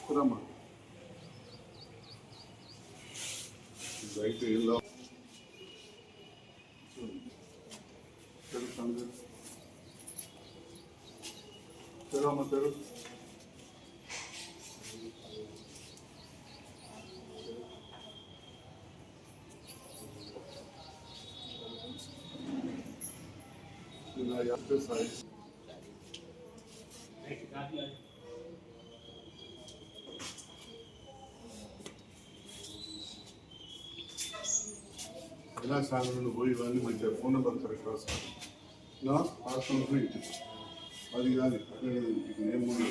kuramadı. Özellikle yıllar Görüşendir. Selam ederim. Dünya yaptığı sayesinde ఎలా సాగరంలో పోయి ఇవన్నీ మంచిగా ఫోన్ నెంబర్ కరెక్ట్ రాసుకోండి నా రాష్ట్రం ఫ్రీ అది కానీ అక్కడ ఇది నేను మూడు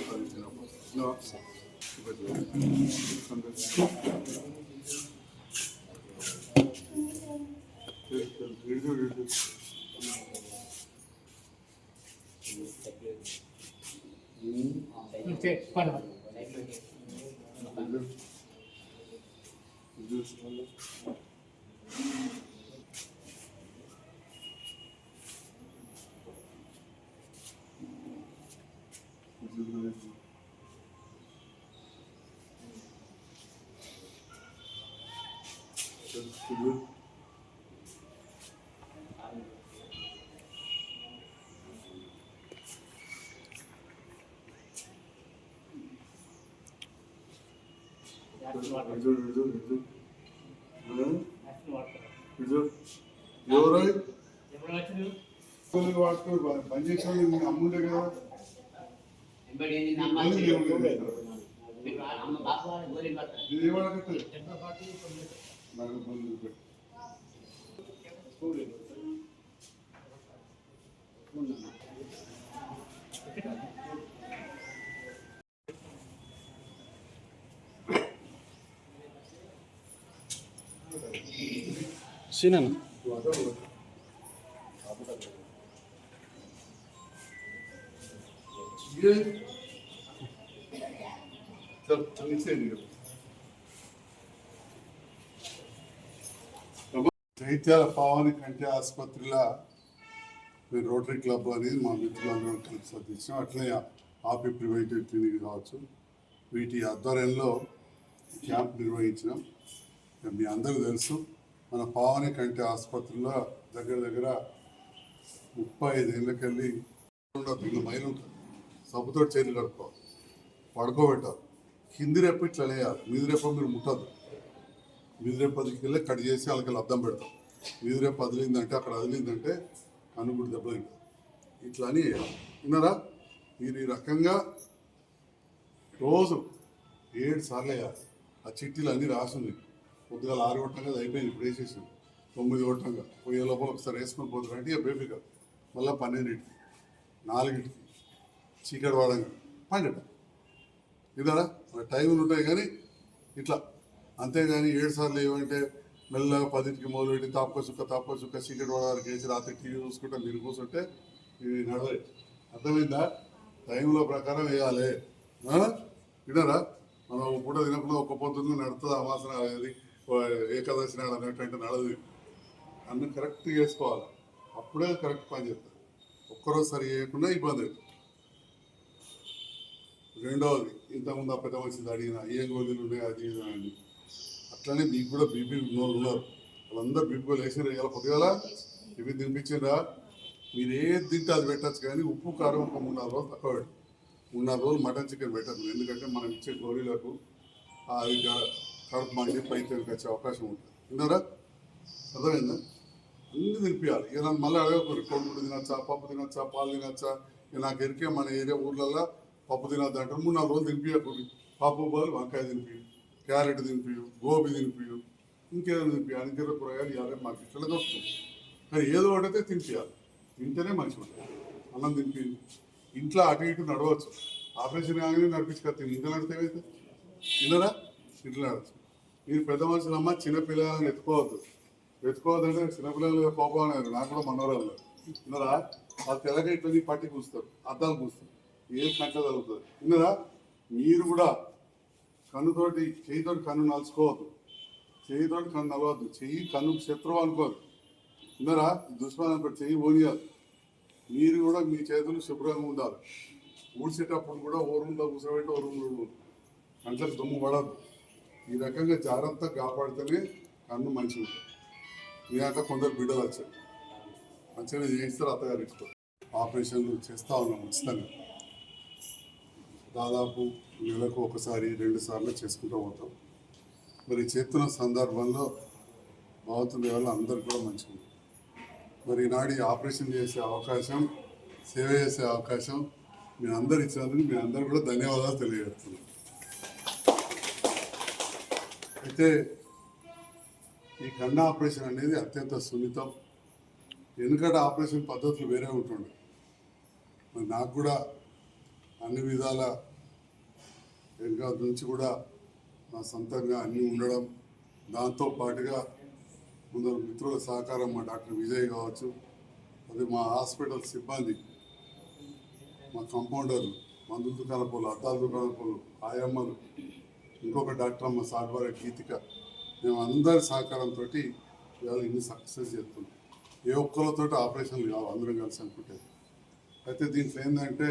రూపాయలు ఇచ్చినప్పుడు నా ఇడు ఇంబడి ఏంది నా అమ్మ మీరు అమ్మ బాబు వాళ్ళు గోళీలు పడతారు ఇది ఏమడకతే ఎంత పార్టీ మరి పొందు school Sino na? Good. Chaityala Pavani కంటే ఆసుపత్రిలో రోటరీ క్లబ్ అనేది మా మిత్రులందరం కలిసి అట్లే ఆపి ప్రివైటెడ్ క్లినిక్ కావచ్చు వీటి ఆధ్వర్యంలో క్యాంప్ నిర్వహించినాం మీ అందరూ తెలుసు మన పావని కంటి ఆసుపత్రిలో దగ్గర దగ్గర ముప్పై ఐదు ఏళ్ళకెళ్ళి మైలు ఉంటుంది సబ్బుతో చేతులు కడుపు పడుకోబెట్టారు కింది రేపు ఇట్లా లేయాలి. మీది రెప్ప మీరు ముట్టదు మీది రేపు పదికి కట్ చేసి వాళ్ళకి అద్దం పెడతాం. మీది రేపు వదిలిందంటే అక్కడ వదిలిందంటే కనుగుడు దెబ్బతింటుంది. ఇట్లా అని విన్నారా? మీరు ఈ రకంగా రోజు ఏడు సార్లు వేయాలి. ఆ చిట్టీలు అన్నీ రాసింది. పొద్దుగాల ఆరు కొట్టంగా అది అయిపోయింది ఇప్పుడు వేసేసాం తొమ్మిది కొట్టంగా. పోయే లోపల ఒకసారి వేసుకొని పోతారు. అంటే ఇక బేబీ మళ్ళీ పన్నెండింటికి నాలుగింటికి. చీకటి వాడంగా. పన్నెండు. ఇదారా మన టైంలు ఉంటాయి కానీ ఇట్లా. అంతేగాని ఏడు సార్లు ఏమంటే మెల్లగా పదింటికి మొదలుపెట్టి తాపక చుక్క తాపక చుక్క సీకెట్ వాడడానికి వేసి రాత్రి టీవీ చూసుకుంటే మీరు కూర్చుంటే ఇవి నడవే. అర్థమైందా? టైంలో ప్రకారం వేయాలి. ఆ? వినరా మనం పూట తినకుండా ఒక్క పొద్దున్న నడుతుంది అమాసన అది ఏకాదశి నాడు అన్నట్టు నడదు అన్ని కరెక్ట్ చేసుకోవాలి. అప్పుడే కరెక్ట్ పని చేస్తారు ఒక్కరోజు సరి చేయకుండా ఇబ్బంది అవుతుంది రెండవది ఇంతకుముందు ఆ పెద్ద మనిషిని అడిగిన ఏ గోళీలు ఉన్నాయి అది అని. అట్లనే మీకు కూడా బీపీ ఉన్నోళ్ళు ఉన్నారు. వాళ్ళందరూ బీపీ గోళీలు వేసారు ఇలా పొద్దుగాల ఇవి తినిపించిందా మీరు ఏది తింటే అది పెట్టచ్చు కానీ ఉప్పు కారం ఒక మూడు నాలుగు రోజులు తక్కువ పెట్టు మూడు నాలుగు రోజులు మటన్ చికెన్ పెట్టదు ఎందుకంటే మనం ఇచ్చే గోళీలకు అది కడుపు మండి పైకి వచ్చే అవకాశం ఉంటుంది. విన్నారా? అర్థమైందా? అన్ని తినిపించాలి ఇక నన్ను మళ్ళీ అడగకూడదు. కొడుకుడు తినచ్చా పప్పు తినచ్చా పాలు తినచ్చా? ఇక నాకు ఎరికే మన ఏరియా ఊర్లలో పప్పు తినద్దు అంటారు. మూడు నాలుగు రోజులు తినిపించకూడదు పప్పు బదులు వంకాయ తినిపి క్యారెట్ తినిపి గోబీ తినిపి ఇంకేదో తినిపి ఇంకేదో కూరగాయలు ఇవ్వాలి మాకు ఇట్లా దొరుకుతుంది. కానీ ఏదో ఒకటైతే తినిపించాలి తింటేనే మంచిగా ఉంటుంది. అన్నం తినిపి ఇంట్లో అటు ఇటు నడవచ్చు. ఆపరేషన్ కాగానే నడిపించుకొస్తాను ఇంట్లో నడితే అయితే విన్నరా ఇంట్లో నడవచ్చు మీరు పెద్ద మనుషులు అమ్మ చిన్నపిల్లలను ఎత్తుకోవద్దు ఎత్తుకోవద్దంటే చిన్నపిల్లలు కోపం అనేది నాకు కూడా మనోరాలు విన్నరా ఆ తెల్లగా ఇట్లా పట్టి కూస్తారు అద్దాలు కూస్తారు ఏం కంట తగ్గుతుంది విన్నరా మీరు కూడా కన్నుతోటి చేయితోటి కన్ను నలుచుకోవద్దు. చేయితోటి కన్ను నలవద్దు. చెయ్యి కన్ను శత్రువు అనుకోదు విన్నరా దుష్మన్ అనుకో చెయ్యి ఓనియాలి మీరు కూడా మీ చేతులు శుభ్రంగా ఉండాలి. ఊడ్చేటప్పుడు కూడా ఓ రూమ్లో కూర్చోబెట్టి ఓ రూమ్లో ఉండాలి కంట్లకు దుమ్ము పడద్దు. ఈ రకంగా జాగ్రత్తగా కాపాడితేనే కన్ను మంచిగా ఉంటుంది మీ దాంట్లో కొందరు బిడ్డలు వచ్చారు. మంచిగా చేయిస్తారు అత్తగారు ఇష్టం ఆపరేషన్లు చేస్తూ ఉన్నాం ఉచితంగా. దాదాపు నెలకు ఒకసారి రెండు సార్లు చేసుకుంటూ పోతాం. మరి చేస్తున్న సందర్భంలో భగవంతుని వల్ల అందరికి కూడా మంచిగా మరి ఈనాడు ఆపరేషన్ చేసే అవకాశం సేవ చేసే అవకాశం మీ అందరు ఇచ్చినందుకు మీ అందరు కూడా ధన్యవాదాలు తెలియజేస్తున్నాను అయితే ఈ కన్ను ఆపరేషన్ అనేది అత్యంత సున్నితం. ఎందుకంటే ఆపరేషన్ పద్ధతులు వేరే ఉంటుండే. మరి నాకు కూడా అన్ని విధాల ఇంకా నుంచి కూడా నా సొంతంగా అన్నీ ఉండడం దాంతో పాటుగా కొందరు మిత్రుల సహకారం మా డాక్టర్ విజయ్ కావచ్చు అది మా హాస్పిటల్ సిబ్బంది మా కంపౌండర్లు మందుల దుకాణ పోలు అద్దాల దుకాణ పోలు ఆయమ్మలు ఇంకొక డాక్టర్ అమ్మ సాడ్వార గీతిక మేము అందరి సహకారంతో ఇవాళ ఇన్ని సక్సెస్ చేస్తున్నాం. ఏ ఒక్కరితో ఆపరేషన్లు కావు అందరం కలిసి అనుకుంటే. అయితే దీంట్లో ఏంటంటే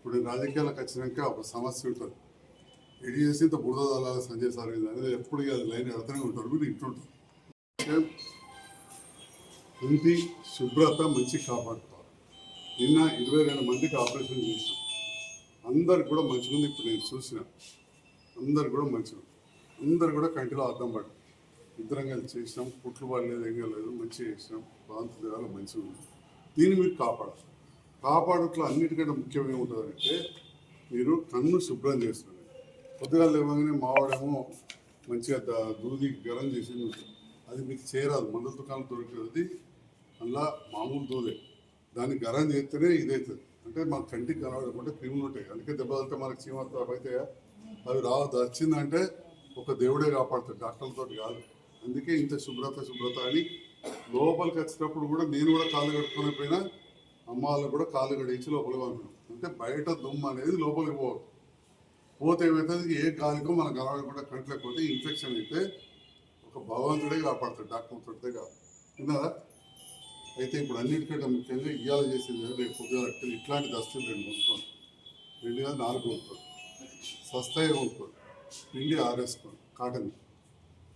ఇప్పుడు రాజకీయాలకు వచ్చినాక ఒక సమస్య ఉంటుంది. ఎడి చేసి ఇంత బురద దళాలు సంజయ్ సార్ అనేది ఎప్పుడు అది లైన్ ఎడుతూనే ఉంటారు మీరు ఇంటుంటారు. ఇంటి శుభ్రత మంచి కాపాడుతారు నిన్న ఇరవై రెండు మందికి ఆపరేషన్ చేసాం అందరికి కూడా మంచిగా ఉంది ఇప్పుడు నేను చూసిన. అందరు కూడా మంచిగా అందరు కూడా కంటిలో అర్థం పడి ఇద్దరం కలిసి చేసినాం. పుట్లు పడలేదు ఏం లేదు మంచిగా చేసినాం. బాగుంటుంది మంచిగా ఉంది దీన్ని మీరు కాపాడాలి. కాపాడుట్లో అన్నిటికంటే ముఖ్యం ఏముంటుందంటే మీరు కన్ను శుభ్రం చేస్తుంది పొద్దుగా లేవగానే మావాడేమో మంచిగా దూది గరం చేసి అది మీకు చేరాదు. మందుల దుకాణం దొరికేది అలా మామూలు దూదే. దాన్ని గరం చేస్తేనే ఇదవుతుంది అంటే మన కంటికి కనబడకుంటే క్రిములు ఉంటాయి. అందుకే దెబ్బ తగిలితే మనకి చీమతో అయితే అవి రావద్దు. వచ్చిందంటే ఒక దేవుడే కాపాడుతాడు. డాక్టర్లతో కాదు. అందుకే ఇంత శుభ్రత శుభ్రత అని లోపలికి వచ్చినప్పుడు కూడా నేను కూడా కాళ్ళు కట్టుకునే పోయినా అమ్మ వాళ్ళు కూడా కాళ్ళు గడిచి లోపలికి పంపినాం. అంటే బయట దుమ్ము అనేది లోపలికి పోవాలి పోతే ఏమవుతుంది ఏ గాలికో మన కనబడకుండా కంట్లోకి ఇన్ఫెక్షన్ అయితే ఒక భగవంతుడే కాపాడతాడు డాక్టర్ తోటే కాదు. విన్నారా? అయితే ఇప్పుడు అన్నిటికంటే ముఖ్యంగా ఇవాళ చేసేది రేపు పొద్దుగా ఇట్లాంటి దస్తులు రెండు కొనుక్కోండి. రెండు కాదు నాలుగు కొనుక్కోండి. సస్తాయి కొనుక్కోండి. పిండి ఆరేసుకోండి కాటన్.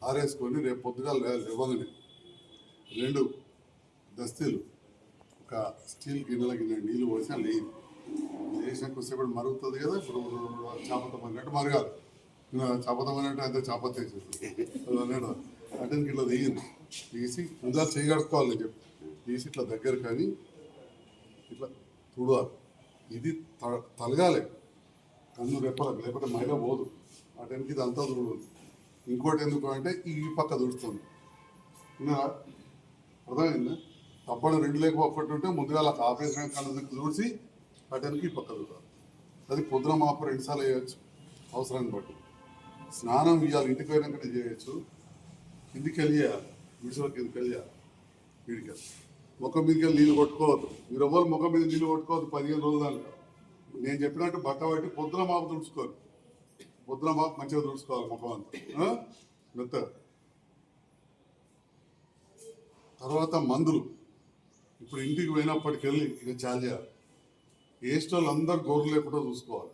ఆరేసుకొని రేపు పొద్దుగా ఇవ్వగానే రెండు దస్తీలు ఒక స్టీల్ గిన్నెల గిన్నె నీళ్ళు పోసి లేదు వేసిన కొద్దిసేపు మరుగుతుంది కదా ఇప్పుడు చేపతం అన్నట్టు మరగాలి. చేపతం అన్నట్టు అంతే చాపత అన్నాడు అంటే ఇట్లా దిగింది తీసి ముందా చేయగడుకోవాలి చెప్పి. తీసి ఇట్లా దగ్గర కానీ ఇట్లా తుడవాలి. ఇది త- తలగాలి. కన్ను రెప్పలకు లేకపోతే మైల పోదు. ఆ టైంకి ఇది అంతా తుడవాలి. ఇంకోటి ఎందుకు అంటే ఈ పక్క తుడుస్తుంది. అర్థమైందా? తప్పని రెండు లేక ఒక్కటి ఉంటే ముందుగా అలా ఆపరేషన్ కళ్ళు చూసి అటెన్కి పక్క అది పొద్దున మాప రెండుసార్లు వేయచ్చు అవసరాన్ని బట్టి. స్నానం ఇవ్వాలి ఇంటికి పోయినాకనే చేయొచ్చు. కిందికి వెళ్ళేయాలి విడిసిన కిందికి వెళ్ళేయాలి వీడికి వెళ్ళి. ముఖం మీదకి వెళ్ళి నీళ్ళు కొట్టుకోవద్దు. మీరు ఎవరు ముఖం మీద నీళ్ళు కొట్టుకోవద్దు పదిహేను రోజులు దాకా. నేను చెప్పినట్టు బట్ట పెట్టి పొద్దున మాపు తుడుచుకోవాలి. పొద్దున మాపు మంచిగా తుడుచుకోవాలి ముఖం అంతా. మెత్త తర్వాత మందులు. ఇప్పుడు ఇంటికి పోయినప్పటికెళ్ళి ఇక చాలా చేయాలి ఏస్ట్ వాళ్ళు అందరు గోర్లు లేకుండా చూసుకోవాలి.